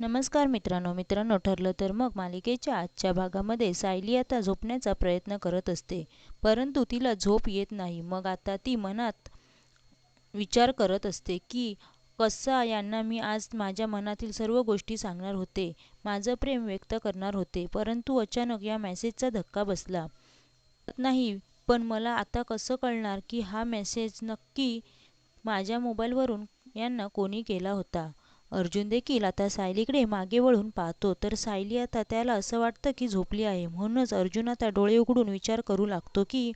नमस्कार मित्रांनो मित्रांनो ठरलं तर मग मालिकेच्या आजच्या भागामध्ये सायली आता झोपण्याचा प्रयत्न करत असते. परंतु तिला झोप येत नाही. मग आता ती मनात विचार करत असते की कसा यांना मी आज माझ्या मनातील सर्व गोष्टी सांगणार होते. माझं प्रेम व्यक्त करणार होते. परंतु अचानक या मेसेजचा धक्का बसला. नाही पण मला आता कसं कळणार की हा मेसेज नक्की माझ्या मोबाईलवरून यांना कोणी केला होता? अर्जुन देखील आता सायलीकडे मागे वळून पाहतो. तर सायली आता त्याला असं वाटतं की झोपली आहे. म्हणूनच अर्जुन आता डोळे उघडून विचार करू लागतो की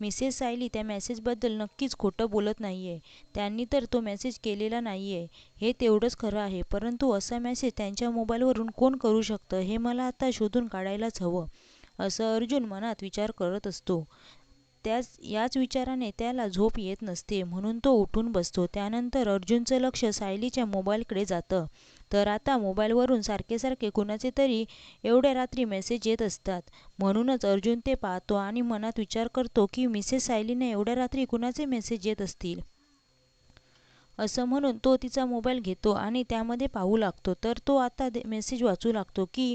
मिसेस सायली त्या मेसेजबद्दल नक्कीच खोटं बोलत नाही आहे त्यांनी तर तो मेसेज केलेला नाही आहे हे तेवढंच खरं आहे. परंतु असा मेसेज त्यांच्या मोबाईलवरून कोण करू शकतं? हे मला आता शोधून काढायलाच हवं. असं अर्जुन मनात विचार करत असतो. त्याच याच विचाराने त्याला झोप येत नसते म्हणून तो उठून बसतो. त्यानंतर अर्जुनचं लक्ष सायलीच्या मोबाईलकडे जातं. तर आता मोबाईलवरून सारखे सारखे कुणाचे तरी एवढ्या रात्री मेसेज येत असतात. म्हणूनच अर्जुन ते पाहतो आणि मनात विचार करतो की मिसेस सायलीने एवढ्या रात्री कुणाचे मेसेज येत असतील? असं म्हणून तो तिचा मोबाईल घेतो आणि त्यामध्ये पाहू लागतो. तर तो आता मेसेज वाचू लागतो की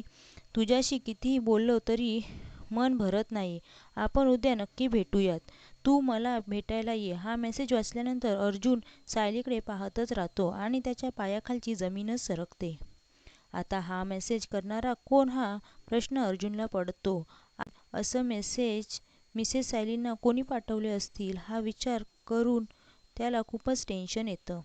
तुझ्याशी कितीही बोललो तरी मन भरत नाही. आपण उद्या नक्की भेटूयात. तू मला भेटायला ये. हा मेसेज वाचल्यानंतर अर्जुन सायलीकडे पाहतच राहतो आणि त्याच्या पायाखालची जमीनच सरकते. आता हा मेसेज करणारा कोण? हा प्रश्न अर्जुनला पडतो. असं मेसेज मिसेस सायलींना कोणी पाठवले असतील? हा विचार करून त्याला खूपच टेन्शन येतं.